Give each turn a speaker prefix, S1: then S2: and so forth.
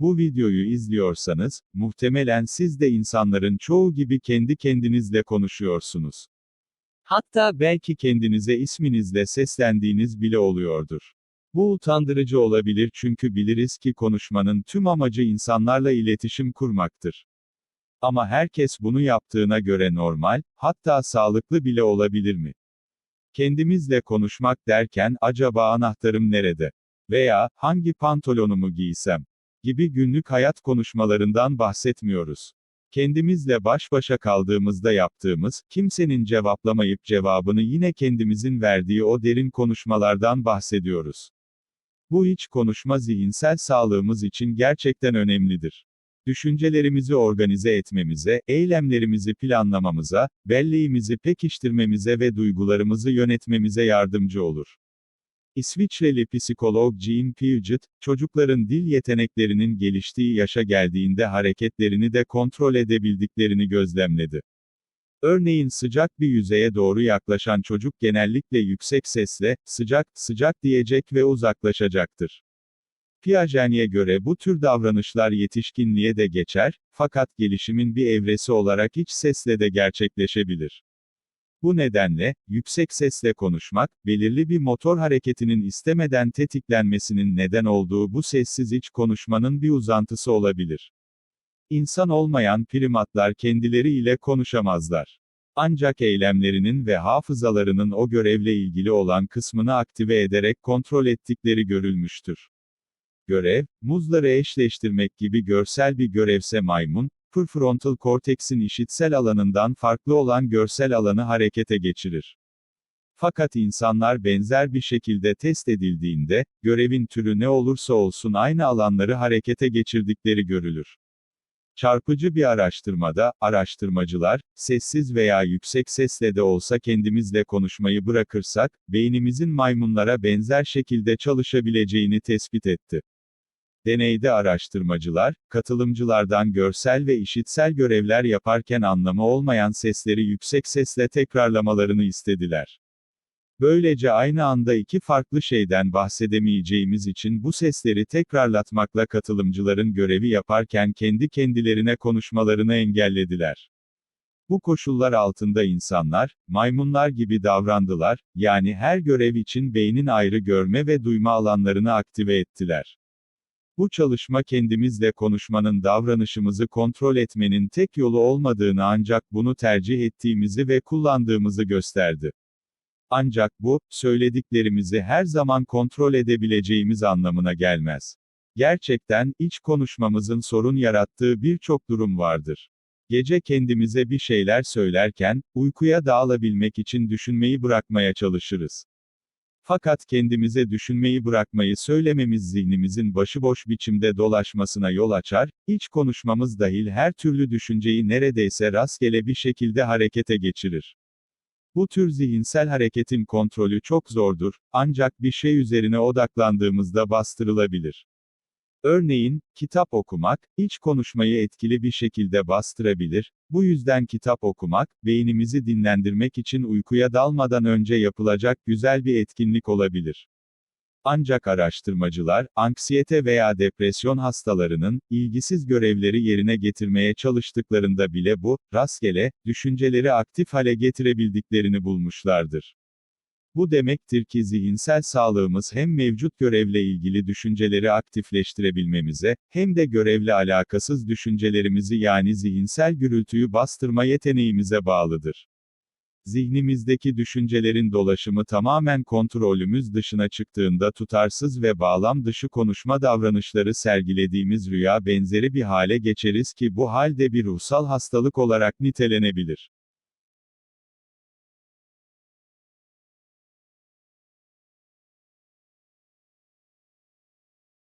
S1: Bu videoyu izliyorsanız, muhtemelen siz de insanların çoğu gibi kendi kendinizle konuşuyorsunuz. Hatta belki kendinize isminizle seslendiğiniz bile oluyordur. Bu utandırıcı olabilir çünkü biliriz ki konuşmanın tüm amacı insanlarla iletişim kurmaktır. Ama herkes bunu yaptığına göre normal, hatta sağlıklı bile olabilir mi? Kendimizle konuşmak derken acaba anahtarım nerede? Veya hangi pantolonumu giysem? Gibi günlük hayat konuşmalarından bahsetmiyoruz. Kendimizle baş başa kaldığımızda yaptığımız, kimsenin cevaplamayıp cevabını yine kendimizin verdiği o derin konuşmalardan bahsediyoruz. Bu iç konuşma zihinsel sağlığımız için gerçekten önemlidir. Düşüncelerimizi organize etmemize, eylemlerimizi planlamamıza, belleğimizi pekiştirmemize ve duygularımızı yönetmemize yardımcı olur. İsviçreli psikolog Jean Piaget, çocukların dil yeteneklerinin geliştiği yaşa geldiğinde hareketlerini de kontrol edebildiklerini gözlemledi. Örneğin sıcak bir yüzeye doğru yaklaşan çocuk genellikle yüksek sesle, sıcak, sıcak diyecek ve uzaklaşacaktır. Piaget'e göre bu tür davranışlar yetişkinliğe de geçer, fakat gelişimin bir evresi olarak iç sesle de gerçekleşebilir. Bu nedenle, yüksek sesle konuşmak, belirli bir motor hareketinin istemeden tetiklenmesinin neden olduğu bu sessiz iç konuşmanın bir uzantısı olabilir. İnsan olmayan primatlar kendileriyle konuşamazlar. Ancak eylemlerinin ve hafızalarının o görevle ilgili olan kısmını aktive ederek kontrol ettikleri görülmüştür. Görev, muzları eşleştirmek gibi görsel bir görevse maymun, prefrontal korteksin işitsel alanından farklı olan görsel alanı harekete geçirir. Fakat insanlar benzer bir şekilde test edildiğinde, görevin türü ne olursa olsun aynı alanları harekete geçirdikleri görülür. Çarpıcı bir araştırmada, araştırmacılar, sessiz veya yüksek sesle de olsa kendimizle konuşmayı bırakırsak, beynimizin maymunlara benzer şekilde çalışabileceğini tespit etti. Deneyde araştırmacılar, katılımcılardan görsel ve işitsel görevler yaparken anlamı olmayan sesleri yüksek sesle tekrarlamalarını istediler. Böylece aynı anda iki farklı şeyden bahsedemeyeceğimiz için bu sesleri tekrarlatmakla katılımcıların görevi yaparken kendi kendilerine konuşmalarını engellediler. Bu koşullar altında insanlar, maymunlar gibi davrandılar, yani her görev için beynin ayrı görme ve duyma alanlarını aktive ettiler. Bu çalışma kendimizle konuşmanın davranışımızı kontrol etmenin tek yolu olmadığını ancak bunu tercih ettiğimizi ve kullandığımızı gösterdi. Ancak bu, söylediklerimizi her zaman kontrol edebileceğimiz anlamına gelmez. Gerçekten, iç konuşmamızın sorun yarattığı birçok durum vardır. Gece kendimize bir şeyler söylerken, uykuya dağılabilmek için düşünmeyi bırakmaya çalışırız. Fakat kendimize düşünmeyi bırakmayı söylememiz zihnimizin başıboş biçimde dolaşmasına yol açar, iç konuşmamız dahil her türlü düşünceyi neredeyse rastgele bir şekilde harekete geçirir. Bu tür zihinsel hareketin kontrolü çok zordur, ancak bir şey üzerine odaklandığımızda bastırılabilir. Örneğin, kitap okumak, iç konuşmayı etkili bir şekilde bastırabilir, bu yüzden kitap okumak, beynimizi dinlendirmek için uykuya dalmadan önce yapılacak güzel bir etkinlik olabilir. Ancak araştırmacılar, anksiyete veya depresyon hastalarının, ilgisiz görevleri yerine getirmeye çalıştıklarında bile bu, rastgele, düşünceleri aktif hale getirebildiklerini bulmuşlardır. Bu demektir ki zihinsel sağlığımız hem mevcut görevle ilgili düşünceleri aktifleştirebilmemize, hem de görevle alakasız düşüncelerimizi yani zihinsel gürültüyü bastırma yeteneğimize bağlıdır. Zihnimizdeki düşüncelerin dolaşımı tamamen kontrolümüz dışına çıktığında tutarsız ve bağlam dışı konuşma davranışları sergilediğimiz rüya benzeri bir hale geçeriz ki bu halde bir ruhsal hastalık olarak nitelenebilir.